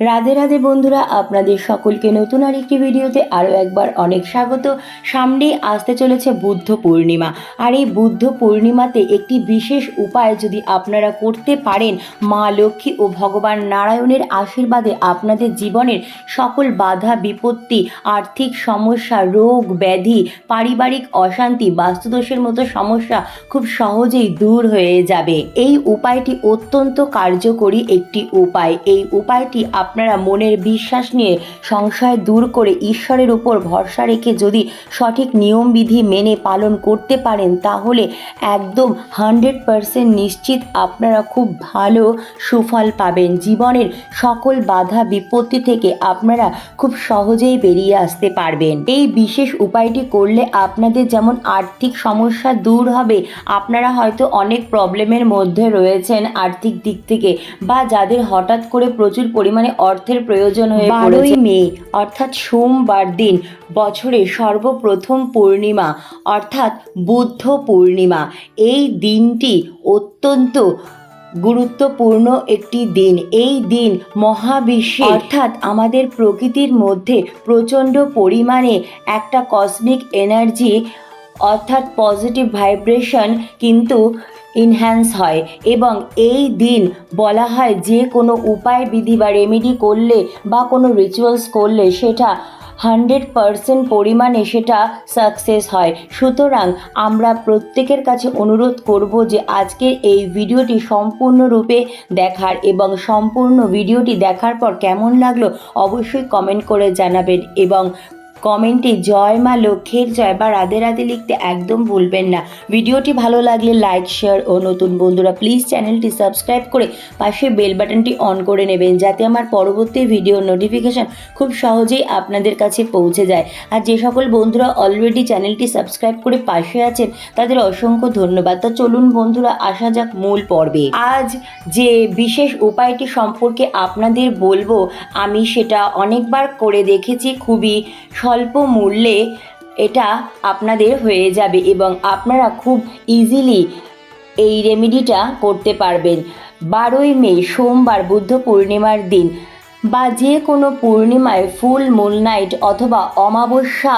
রাধে রাধে বন্ধুরা, আপনাদের সকলকে নতুন আরেকটি ভিডিওতে আরও একবার অনেক স্বাগত। সামনেই আসতে চলেছে বুদ্ধ পূর্ণিমা। আর এই বুদ্ধ পূর্ণিমাতে একটি বিশেষ উপায় যদি আপনারা করতে পারেন, মা লক্ষ্মী ও ভগবান নারায়ণের আশীর্বাদে আপনাদের জীবনের সকল বাধা, বিপত্তি, আর্থিক সমস্যা, রোগ, ব্যাধি, পারিবারিক অশান্তি, বাস্তুদোষের মতো সমস্যা খুব সহজেই দূর হয়ে যাবে। এই উপায়টি অত্যন্ত কার্যকরী একটি উপায়। এই উপায়টি আপনারা মনের বিশ্বাস নিয়ে সংশয় দূর করে ঈশ্বরের উপর ভরসা রেখে যদি সঠিক নিয়মবিধি মেনে পালন করতে পারেন, তাহলে একদম হান্ড্রেড পারসেন্ট নিশ্চিত আপনারা খুব ভালো সুফল পাবেন। জীবনের সকল বাধা বিপত্তি থেকে আপনারা খুব সহজেই বেরিয়ে আসতে পারবেন। এই বিশেষ উপায়টি করলে আপনাদের যেমন আর্থিক সমস্যা দূর হবে, আপনারা হয়তো অনেক প্রবলেমের মধ্যে রয়েছেন আর্থিক দিক থেকে বা যাদের হঠাৎ করে প্রচুর পরিমাণে অর্থের প্রয়োজন হয়ে বারোই মে অর্থাৎ সোমবার দিন বছরে সর্বপ্রথম পূর্ণিমা অর্থাৎ বুদ্ধ পূর্ণিমা। এই দিনটি অত্যন্ত গুরুত্বপূর্ণ একটি দিন। এই দিন মহাবিশ্বে অর্থাৎ আমাদের প্রকৃতির মধ্যে প্রচণ্ড পরিমাণে একটা কসমিক এনার্জি অর্থাৎ পজিটিভ ভাইব্রেশন কিন্তু ইনহ্যান্স হয় এবং এই দিন বলা হয় যে কোনো উপায়, বিধি বা রেমেডি করলে বা কোনো রিচুয়ালস করলে সেটা হান্ড্রেড পারসেন্ট পরিমাণে সেটা সাকসেস হয়। সুতরাং আমরা প্রত্যেকের কাছে অনুরোধ করব যে আজকের এই ভিডিওটি সম্পূর্ণরূপে দেখার এবং সম্পূর্ণ ভিডিওটি দেখার পর কেমন লাগল অবশ্যই কমেন্ট করে জানাবেন এবং কমেন্টে, জয় মা লক্ষ্মীর জয় বা রাধে রাধে লিখতে একদম ভুলবেন না। ভিডিওটি ভালো লাগলে লাইক, শেয়ার ও নতুন বন্ধুরা প্লিজ চ্যানেলটি সাবস্ক্রাইব করে পাশে বেল বাটনটি অন করে নেবেন যাতে আমার পরবর্তী ভিডিও নোটিফিকেশান খুব সহজেই আপনাদের কাছে পৌঁছে যায়। আর যে সকল বন্ধুরা অলরেডি চ্যানেলটি সাবস্ক্রাইব করে পাশে আছেন, তাদের অসংখ্য ধন্যবাদ। তো চলুন বন্ধুরা, আসা যাক মূল পর্বে। আজ যে বিশেষ উপায়টি সম্পর্কে আপনাদের বলব, আমি সেটা অনেকবার করে দেখেছি, খুবই স্বল্প মূল্যে এটা আপনাদের হয়ে যাবে এবং আপনারা খুব ইজিলি এই রেমেডিটা করতে পারবেন। বারোই মে, সোমবার বুদ্ধ পূর্ণিমার দিন বা যে কোনো পূর্ণিমায় ফুল মুন নাইট অথবা অমাবস্যা,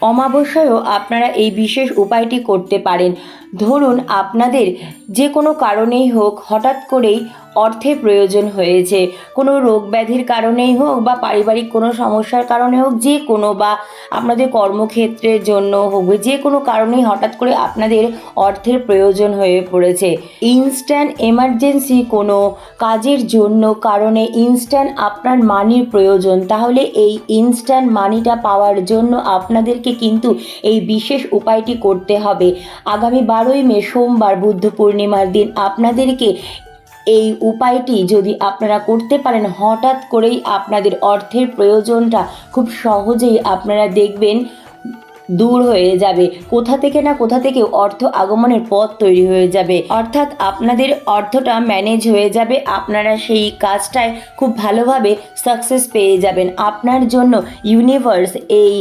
অমাবস্যায়ও আপনারা এই বিশেষ উপায়টি করতে পারেন। ধরুন, আপনাদের যে কোনো কারণেই হোক, হঠাৎ করেই অর্থের প্রয়োজন হয়েছে। কোনো রোগ ব্যাধির কারণেই হোক বা পারিবারিক কোনো সমস্যার কারণে হোক, যে কোনো বা আপনাদের কর্মক্ষেত্রের জন্য হোক যে কোনো কারণেই হঠাৎ করে আপনাদের অর্থের প্রয়োজন হয়ে পড়েছে। ইনস্ট্যান্ট এমার্জেন্সি কোনো কাজের জন্য কারণে ইনস্ট্যান্ট আপনার মানির প্রয়োজন, তাহলে এই ইনস্ট্যান্ট মানিটা পাওয়ার জন্য আপনাদেরকে কিন্তু এই বিশেষ উপায়টি করতে হবে। আগামী বারোই মে সোমবার বুদ্ধ পূর্ণিমার দিন, আপনাদেরকে এই উপায়টি যদি আপনারা করতে পারেন, হঠাৎ করেই আপনাদের অর্থের প্রয়োজনটা খুব সহজেই আপনারা দেখবেন দূর হয়ে যাবে। কোথা থেকে না কোথা থেকে অর্থ আগমনের পথ তৈরি হয়ে যাবে। অর্থাৎ আপনাদের অর্থটা ম্যানেজ হয়ে যাবে, আপনারা সেই কাজটায় খুব ভালোভাবে সাকসেস পেয়ে যাবেন। আপনার জন্য ইউনিভার্স এই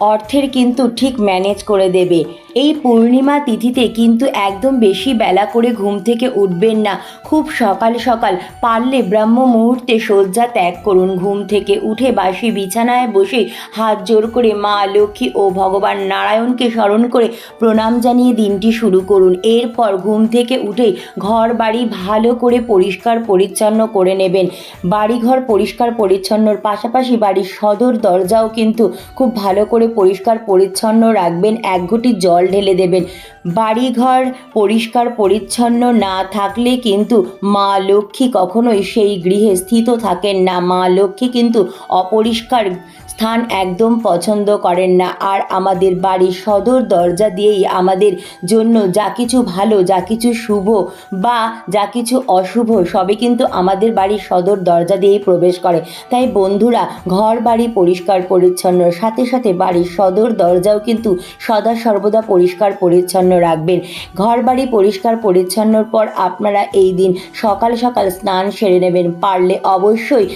অর্থের কিন্তু ঠিক ম্যানেজ করে দেবে। এই পূর্ণিমা তিথিতে কিন্তু একদম বেশি বেলা করে ঘুম থেকে উঠবেন না। খুব সকাল সকাল পারলে ব্রাহ্ম মুহূর্তে শয্যা ত্যাগ করুন। ঘুম থেকে উঠে বাসি বিছানায় বসে হাত জোর করে মা, লক্ষ্মী ও ভগবান নারায়ণকে স্মরণ করে প্রণাম জানিয়ে দিনটি শুরু করুন। এরপর ঘুম থেকে উঠে ঘর বাড়ি ভালো করে পরিষ্কার পরিচ্ছন্ন করে নেবেন। বাড়িঘর পরিষ্কার পরিচ্ছন্নর পাশাপাশি বাড়ির সদর দরজাও কিন্তু খুব ভালো করে পরিষ্কার পরিচ্ছন্ন রাখবেন এক ঘটি জল ঢেলে দেবেন। বাড়িঘর পরিষ্কার পরিচ্ছন্ন না থাকলে কিন্তু মা লক্ষ্মী কখনোই সেই গৃহে স্থিত থাকেন না। মা লক্ষ্মী কিন্তু অপরিষ্কার স্থান একদম পছন্দ করেন না। আর আমাদের বাড়ির সদর দরজা দিয়েই আমাদের জন্য যা কিছু ভালো, যা কিছু শুভ বা যা কিছু অশুভ সবই কিন্তু আমাদের বাড়ির সদর দরজা দিয়েই প্রবেশ করে। তাই বন্ধুরা ঘর বাড়ি পরিষ্কার পরিচ্ছন্ন, সাথে সাথে বাড়ির সদর দরজাও কিন্তু সদা সর্বদা পরিষ্কার পরিচ্ছন্ন রাখবেন। ঘর বাড়ি পরিষ্কার পরিচ্ছন্নর পর আপনারা এই দিন সকাল সকাল স্নান সেরে নেবেন। পারলে অবশ্যই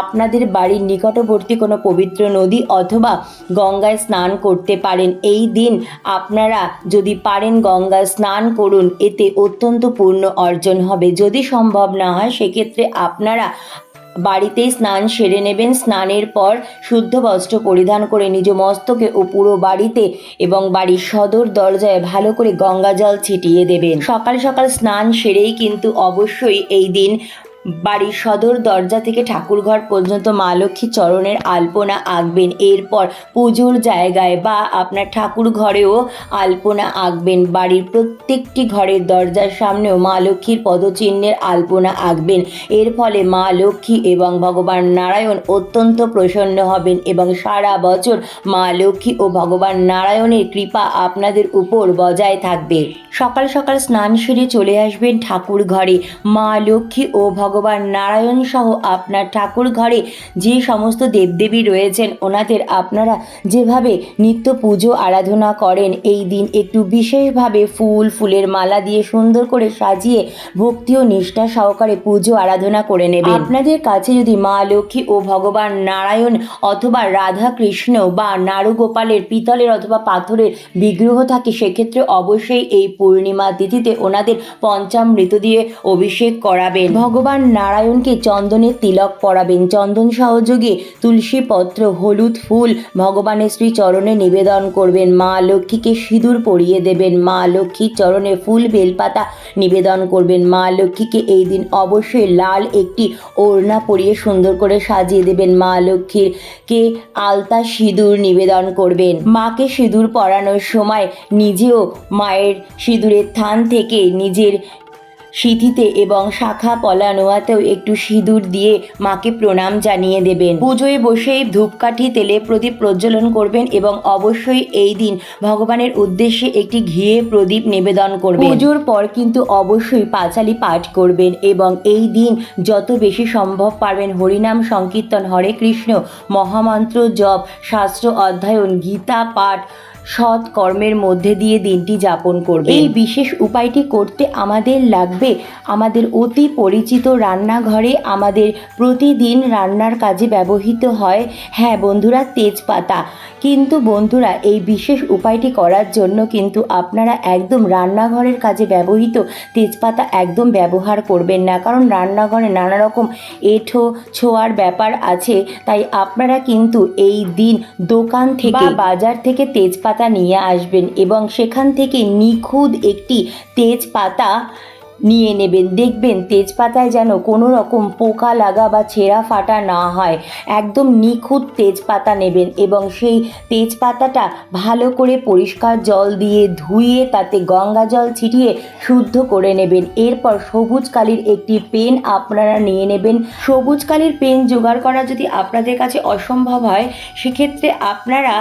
আপনাদের বাড়ির নিকটবর্তী কোনো পবিত্র নদী অথবা গঙ্গায় স্নান করতে পারেন। এই দিন আপনারা যদি পারেন গঙ্গায় স্নান করুন, এতে অত্যন্ত পূর্ণ অর্জন হবে। যদি সম্ভব না হয়, সেক্ষেত্রে আপনারা বাড়িতেই স্নান সেরে নেবেন। স্নানের পর শুদ্ধ বস্ত্র পরিধান করে নিজ মস্তকে ও পুরো বাড়িতে এবং বাড়ির সদর দরজায় ভালো করে গঙ্গা জল ছিটিয়ে দেবেন। সকাল সকাল স্নান সেরেই কিন্তু অবশ্যই এই দিন বাড়ির সদর দরজা থেকে ঠাকুরঘর পর্যন্ত মা লক্ষ্মী চরণের আলপনা আঁকবেন। এরপর পুজোর জায়গায় বা আপনার ঠাকুর ঘরেও আলপনা আঁকবেন। বাড়ির প্রত্যেকটি ঘরের দরজার সামনেও মা লক্ষ্মীর পদচিহ্নের আলপনা আঁকবেন। এর ফলে মা লক্ষ্মী এবং ভগবান নারায়ণ অত্যন্ত প্রসন্ন হবেন এবং সারা বছর মা লক্ষ্মী ও ভগবান নারায়ণের কৃপা আপনাদের উপর বজায় থাকবে। সকাল সকাল স্নান সেরে চলে আসবেন ঠাকুর ঘরে মা লক্ষ্মী ও ভগবান নারায়ণ সহ আপনার ঠাকুর ঘরে যে সমস্ত দেবদেবী রয়েছেন, ওনাদের আপনারা যেভাবে নিত্য পুজো আরাধনা করেন, এই দিন একটু বিশেষভাবে ফুল, ফুলের মালা দিয়ে সুন্দর করে সাজিয়ে ভক্তি ও নিষ্ঠা সহকারে পুজো আরাধনা করে নেবেন। আপনাদের কাছে যদি মা লক্ষ্মী ও ভগবান নারায়ণ অথবা রাধা কৃষ্ণ বা নারুগোপালের পিতলের অথবা পাথরের বিগ্রহ থাকে, সেক্ষেত্রে অবশ্যই এই পূর্ণিমা তিথিতে ওনাদের পঞ্চামৃত দিয়ে অভিষেক করাবেন। ভগবান নারায়ণকে চন্দনের তিলক পরাবেন। চন্দন সহযোগে তুলসী পত্র হলুদ ফুল ভগবানের শ্রী চরণে নিবেদন করবেন। মা লক্ষ্মীকে সিঁদুর পরিয়ে দেবেন। মা লক্ষ্মীর চরণে ফুল, বেলপাতা নিবেদন করবেন। মা লক্ষ্মীকে এই দিন অবশ্যই লাল একটি ওড়না পরিয়ে সুন্দর করে সাজিয়ে দেবেন। মা লক্ষ্মীর কে আলতা সিঁদুর নিবেদন করবেন। মাকে সিঁদুর পরানোর সময় নিজেও মায়ের সিঁদুরের থান থেকে নিজের সিঁথিতে এবং শাখা পলা নোয়াতেও একটু সিঁদুর দিয়ে মাকে প্রণাম জানিয়ে দেবেন। পুজোয় বসেই ধূপকাঠি তেলে প্রদীপ প্রজ্বলন করবেন এবং অবশ্যই এই দিন ভগবানের উদ্দেশ্যে একটি ঘিয়ে প্রদীপ নিবেদন করবেন। পুজোর পর কিন্তু অবশ্যই পাঁচালি পাঠ করবেন এবং এই দিন যত বেশি সম্ভব পারবেন হরিনাম সংকীর্তন, হরে কৃষ্ণ, মহামন্ত্র জপ, শাস্ত্র অধ্যয়ন, গীতা পাঠ সৎ কর্মের মধ্যে দিয়ে দিনটি যাপন করবে। এই বিশেষ উপায়টি করতে আমাদের লাগবে। আমাদের অতি পরিচিত রান্নাঘরে আমাদের প্রতিদিন রান্নার কাজে ব্যবহৃত হয়। হ্যাঁ বন্ধুরা তেজপাতা। কিন্তু বন্ধুরা এই বিশেষ উপায়টি করার জন্য কিন্তু আপনারা একদম রান্নাঘরের কাজে ব্যবহৃত তেজপাতা একদম ব্যবহার করবেন না। কারণ রান্নাঘরে নানা রকম এঁঠো ছোঁয়ার ব্যাপার আছে। তাই আপনারা কিন্তু এই দিন দোকান থেকে বাজার থেকে তেজপাতা নিয়ে আসবেন এবং সেখান থেকে নিখুঁত একটি তেজপাতা নিয়ে নেবেন। দেখবেন তেজপাতায় যেন কোনো রকম পোকা লাগা বা ছেঁড়া ফাটা না হয়। একদম নিখুঁত তেজপাতা নেবেন এবং সেই তেজপাতাটা ভালো করে পরিষ্কার জল দিয়ে ধুয়ে তাতে গঙ্গা জল ছিটিয়ে শুদ্ধ করে নেবেন। এরপর সবুজ কালির একটি পেন আপনারা নিয়ে নেবেন। সবুজ কালির পেন জোগাড় করা যদি আপনাদের কাছে অসম্ভব হয়, সেক্ষেত্রে আপনারা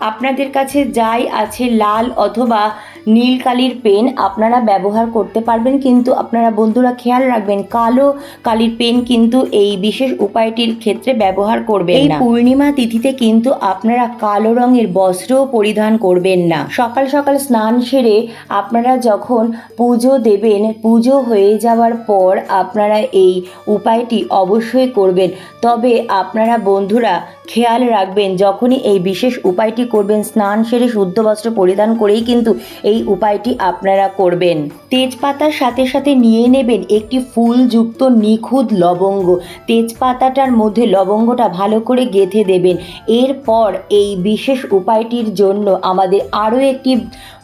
আপনাদের কাছে যাই আছে লাল অথবা নীল কালির পেন আপনারা ব্যবহার করতে পারবেন কিন্তু আপনারা বন্ধুরা খেয়াল রাখবেন কালো কালির পেন কিন্তু এই বিশেষ উপায়টির ক্ষেত্রে ব্যবহার করবেন এই পূর্ণিমা তিথিতে কিন্তু আপনারা কালো রঙের বস্ত্রও পরিধান করবেন না। সকাল সকাল স্নান সেরে আপনারা যখন পুজো দেবেন পুজো হয়ে যাওয়ার পর আপনারা এই উপায়টি অবশ্যই করবেন। তবে আপনারা বন্ধুরা খেয়াল রাখবেন, যখনই এই বিশেষ উপায়টি করবেন, স্নান সেরে শুদ্ধ বস্ত্র পরিধান করেই কিন্তু এই উপায়টি আপনারা করবেন। তেজপাতার সাথে সাথে নিয়ে নেবেন একটি ফুলযুক্ত নিখুঁত লবঙ্গ। তেজপাতাটার মধ্যে লবঙ্গটা ভালো করে গেঁথে দেবেন। এরপর এই বিশেষ উপায়টির জন্য আমাদের আরও একটি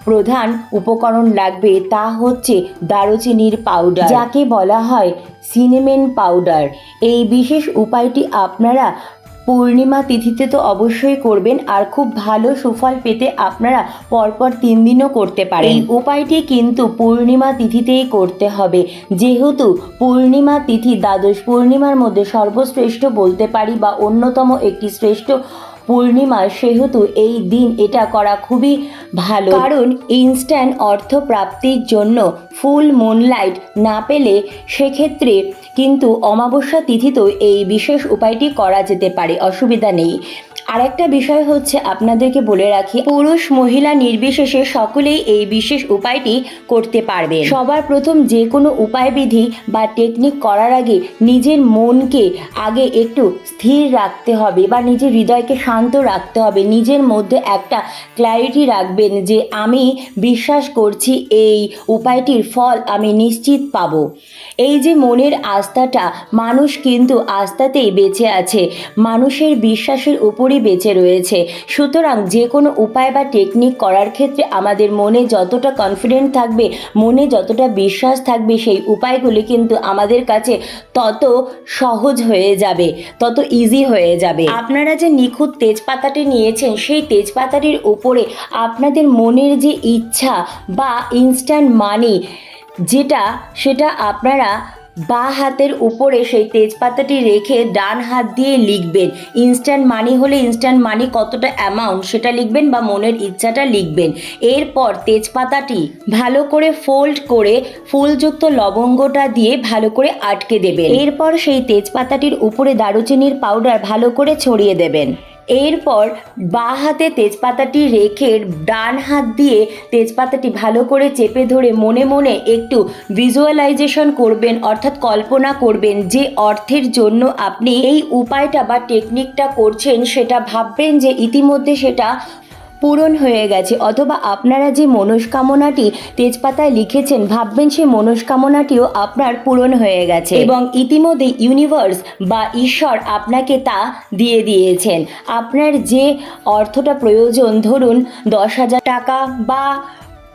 প্রধান উপকরণ লাগবে, তা হচ্ছে দারুচিনির পাউডার যাকে বলা হয় সিনেমেন পাউডার এই বিশেষ উপায়টি আপনারা পূর্ণিমা তিথিতে তো অবশ্যই করবেন আর খুব ভালো সুফল পেতে আপনারা পরপর তিন দিনও করতে পারেন। এই উপায়টি কিন্তু পূর্ণিমা তিথিতেই করতে হবে। যেহেতু পূর্ণিমা তিথি দ্বাদশ পূর্ণিমার মধ্যে সর্বশ্রেষ্ঠ বলতে পারি বা অন্যতম একটি শ্রেষ্ঠ পূর্ণিমা সেহেতু এই দিন এটা করা খুবই ভালো। কারণ ইনস্ট্যান্ট অর্থ প্রাপ্তির জন্য ফুল মুনলাইট না পেলে সেক্ষেত্রে কিন্তু অমাবস্যা তিথিতেও এই বিশেষ উপায়টি করা যেতে পারে, অসুবিধা নেই। আরেকটা বিষয় হচ্ছে, আপনাদেরকে বলে রাখি, পুরুষ মহিলা নির্বিশেষে সকলেই এই বিশেষ উপায়টি করতে পারবে সবার প্রথম যে কোনো উপায়বিধি বা টেকনিক করার আগে নিজের মনকে আগে একটু স্থির রাখতে হবে বা নিজের হৃদয়কে শান্ত রাখতে হবে। নিজের মধ্যে একটা ক্ল্যারিটি রাখবেন যে, আমি বিশ্বাস করছি এই উপায়টির ফল আমি নিশ্চিত পাবো। এই যে মনের আস্থা আস্থাটা মানুষ কিন্তু আস্থাতেই বেঁচে আছে। মানুষের বিশ্বাসের উপরই বেঁচে রয়েছে। সুতরাং যে কোনো উপায় বা টেকনিক করার ক্ষেত্রে আমাদের মনে যতটা কনফিডেন্ট থাকবে, মনে যতটা বিশ্বাস থাকবে, সেই উপায়গুলি কিন্তু আমাদের কাছে তত সহজ হয়ে যাবে, তত ইজি হয়ে যাবে। আপনারা যে নিখুঁত তেজপাতাটি নিয়েছেন, সেই তেজপাতাটির উপরে আপনাদের মনের যে ইচ্ছা বা ইনস্ট্যান্ট মানি যেটা, সেটা আপনারা বা হাতের উপরে সেই তেজপাতাটি রেখে ডান হাত দিয়ে লিখবেন। ইনস্ট্যান্ট মানি হলে ইনস্ট্যান্ট মানি কতটা অ্যামাউন্ট সেটা লিখবেন বা মনের ইচ্ছাটা লিখবেন। এরপর তেজপাতাটি ভালো করে ফোল্ড করে ফুলযুক্ত লবঙ্গটা দিয়ে ভালো করে আটকে দেবেন। এরপর সেই তেজপাতাটির উপরে দারুচিনির পাউডার ভালো করে ছড়িয়ে দেবেন। এরপর বা হাতে তেজপাতাটি রেখে ডান হাত দিয়ে তেজপাতাটি ভালো করে চেপে ধরে মনে মনে একটু ভিজুয়ালাইজেশন করবেন, অর্থাৎ কল্পনা করবেন যে অর্থের জন্য আপনি এই উপায়টা বা টেকনিকটা করছেন সেটা ভাববেন যে ইতিমধ্যে সেটা পূরণ হয়ে গেছে। অথবা আপনারা যে মনস্কামনাটি তেজপাতায় লিখেছেন, ভাববেন সেই মনস্কামনাটিও আপনার পূরণ হয়ে গেছে। এবং ইতিমধ্যে ইউনিভার্স বা ঈশ্বর আপনাকে তা দিয়ে দিয়েছেন। আপনার যে অর্থটা প্রয়োজন, ধরুন দশ হাজার টাকা বা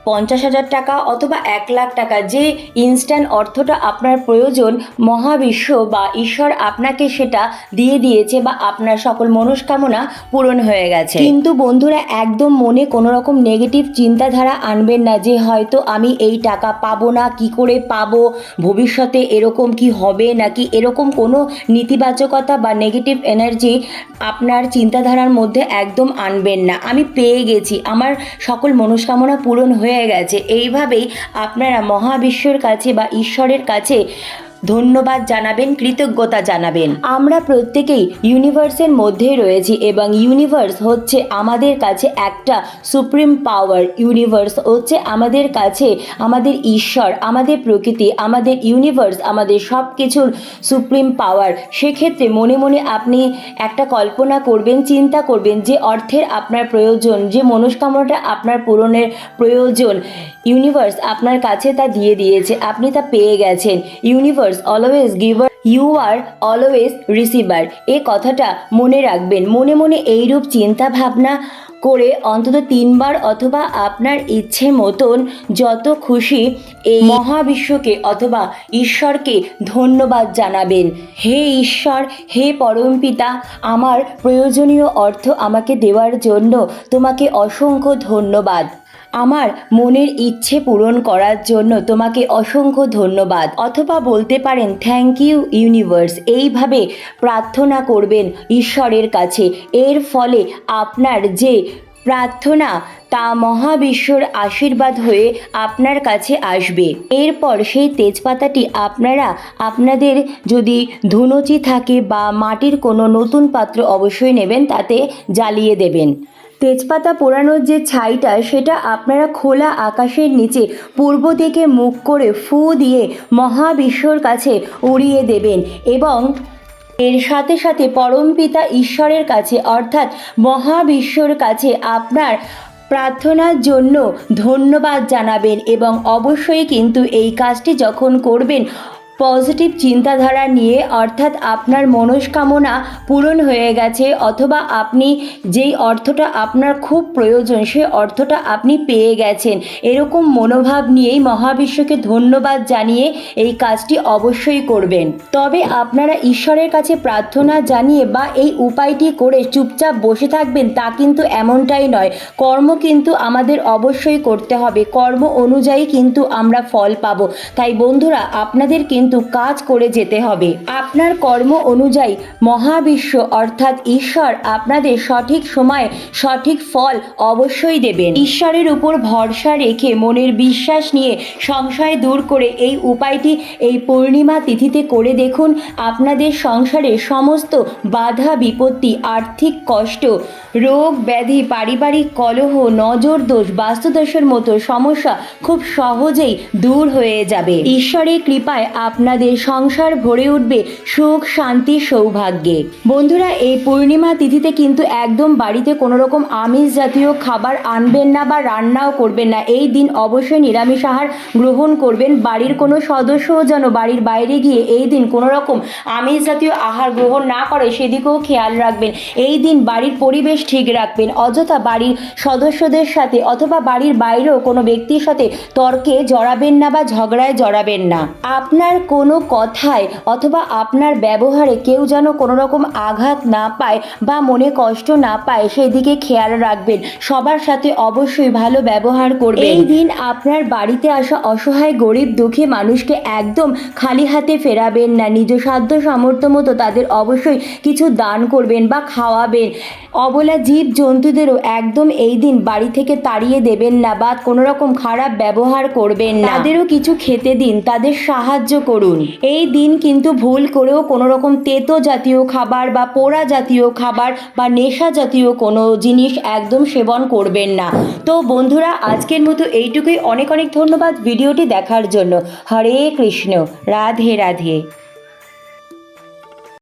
পঞ্চাশ হাজার টাকা অথবা এক লাখ টাকা, যে ইনস্ট্যান্ট অর্থটা আপনার প্রয়োজন, মহাবিশ্ব বা ঈশ্বর আপনাকে সেটা দিয়ে দিয়েছে বা আপনার সকল মনস্কামনা পূরণ হয়ে গেছে। কিন্তু বন্ধুরা, একদম মনে কোনো রকম নেগেটিভ চিন্তাধারা আনবেন না যে হয়তো আমি এই টাকা পাবো না, কি করে পাবো, ভবিষ্যতে এরকম কি হবে, নাকি এরকম কোনো নেতিবাচকতা বা নেগেটিভ এনার্জি আপনার চিন্তাধারার মধ্যে একদম আনবেন না। আমি পেয়ে গেছি, আমার সকল মনস্কামনা পূরণ হয়ে গেছে। এইভাবেই আপনারা মহাবিশ্বর কাছে বা ঈশ্বরের কাছে ধন্যবাদ জানাবেন, কৃতজ্ঞতা জানাবেন। আমরা প্রত্যেকেই ইউনিভার্সের মধ্যে রয়েছি এবং ইউনিভার্স হচ্ছে আমাদের কাছে একটা সুপ্রিম পাওয়ার ইউনিভার্স হচ্ছে আমাদের কাছে আমাদের ঈশ্বর, আমাদের প্রকৃতি, আমাদের ইউনিভার্স আমাদের সব কিছুর সুপ্রিম পাওয়ার সেক্ষেত্রে মনে মনে আপনি একটা কল্পনা করবেন, চিন্তা করবেন যে অর্থের আপনার প্রয়োজন, যে মনস্কামনাটা আপনার পূরণের প্রয়োজন। ইউনিভার্স আপনার কাছে তা দিয়ে দিয়েছে, আপনি তা পেয়ে গেছেন। Universe always giver you are always receiver এই কথাটা মনে রাখবেন। মনে মনে এইরূপ চিন্তা ভাবনা করে অন্তত তিনবার অথবা আপনার ইচ্ছে মতন যত খুশি এই মহাবিশ্বকে অথবা ঈশ্বরকে ধন্যবাদ জানাবেন। হে ঈশ্বর, হে পরমপিতা আমার প্রয়োজনীয় অর্থ আমাকে দেওয়ার জন্য তোমাকে অসংখ্য ধন্যবাদ। আমার মনের ইচ্ছে পূরণ করার জন্য তোমাকে অসংখ্য ধন্যবাদ। অথবা বলতে পারেন থ্যাংক ইউ ইউনিভার্স এইভাবে প্রার্থনা করবেন ঈশ্বরের কাছে। এর ফলে আপনার যে প্রার্থনা, তা মহাবিশ্বর আশীর্বাদ হয়ে আপনার কাছে আসবে। এরপর সেই তেজপাতাটি আপনারা, আপনাদের যদি ধুনুচি থাকে বা মাটির কোনো নতুন পাত্র অবশ্যই নেবেন, তাতে জ্বালিয়ে দেবেন। তেজপাতা পোড়ানোর যে ছাইটা, সেটা আপনারা খোলা আকাশের নিচে পূর্ব দিকে মুখ করে ফু দিয়ে মহাবিশ্বর কাছে উড়িয়ে দেবেন এবং এর সাথে সাথে পরমপিতা ঈশ্বরের কাছে, অর্থাৎ মহাবিশ্বর কাছে আপনার প্রার্থনার জন্য ধন্যবাদ জানাবেন এবং অবশ্যই কিন্তু এই কাজটি যখন করবেন পজিটিভ চিন্তাধারা নিয়ে, অর্থাৎ আপনার মনস্কামনা পূরণ হয়ে গেছে, অথবা আপনি যেই অর্থটা আপনার খুব প্রয়োজন সেই অর্থটা আপনি পেয়ে গেছেন। এরকম মনোভাব নিয়েই মহাবিশ্বকে ধন্যবাদ জানিয়ে এই কাজটি অবশ্যই করবেন। তবে আপনারা ঈশ্বরের কাছে প্রার্থনা জানিয়ে বা এই উপায়টি করে চুপচাপ বসে থাকবেন, তা কিন্তু এমনটাই নয়। কর্ম কিন্তু আমাদের অবশ্যই করতে হবে। কর্ম অনুযায়ী কিন্তু আমরা ফল পাবো। তাই বন্ধুরা, আপনাদের কিন্তু কাজ করে যেতে হবে। আপনার কর্ম অনুযায়ী মহাবিশ্ব অর্থাৎ ঈশ্বর আপনাদের সঠিক সময়ে সঠিক ফল অবশ্যই দেবেন। ঈশ্বরের উপর ভরসা রেখে মনের বিশ্বাস নিয়ে সংশয় দূর করে এই উপায়টি এই পূর্ণিমা তিথিতে করে দেখুন। আপনাদের সংসারে সমস্ত বাধা, বিপত্তি, আর্থিক কষ্ট, রোগ, ব্যাধি, পারিবারিক কলহ, নজর দোষ, বাস্তুদোষের মতো সমস্যা খুব সহজেই দূর হয়ে যাবে। ঈশ্বরের কৃপায় আপনার আপনাদের সংসার ভরে উঠবে সুখ, শান্তি, সৌভাগ্যে। বন্ধুরা, এই পূর্ণিমা তিথিতে কিন্তু একদম বাড়িতে কোনো রকম আমিষ জাতীয় খাবার আনবেন না বা রান্নাও করবেন না। এই দিন অবশ্যই নিরামিষ আহার গ্রহণ করবেন। বাড়ির কোনো সদস্যও যেন বাড়ির বাইরে গিয়ে এই দিন কোনো রকম আমিষ জাতীয় আহার গ্রহণ না করে, সেদিকেও খেয়াল রাখবেন। এই দিন বাড়ির পরিবেশ ঠিক রাখবেন। অযথা বাড়ির সদস্যদের সাথে অথবা বাড়ির বাইরেও কোনো ব্যক্তির সাথে তর্কে জড়াবেন না বা ঝগড়ায় জড়াবেন না। আপনার কোনো কথায় অথবা আপনার ব্যবহারে কেউ যেন কোনো রকম আঘাত না পায় বা মনে কষ্ট না পায় সেদিকে খেয়াল রাখবেন। সবার সাথে অবশ্যই ভালো ব্যবহার করবেন। এই দিন আপনার বাড়িতে আসা অসহায় গরিব দুঃখী মানুষকে একদম খালি হাতে ফেরাবেন না। নিজ সাধ্য সামর্থ্য মতো তাদের অবশ্যই কিছু দান করবেন বা খাওয়াবেন। অবলা জীব জন্তুদেরও একদম এই দিন বাড়ি থেকে তাড়িয়ে দেবেন না বা কোনো রকম খারাপ ব্যবহার করবেন না। তাদেরও কিছু খেতে দিন তাদের সাহায্য করুন। এই দিন কিন্তু ভুল করেও কোনো রকম তেতো জাতীয় খাবার বা পোড়া জাতীয় খাবার বা নেশা জাতীয় কোনো জিনিস একদম সেবন করবেন না। তো বন্ধুরা, আজকের মতো এইটুকুই। অনেক অনেক ধন্যবাদ ভিডিওটি দেখার জন্য। হরে কৃষ্ণ। রাধে রাধে।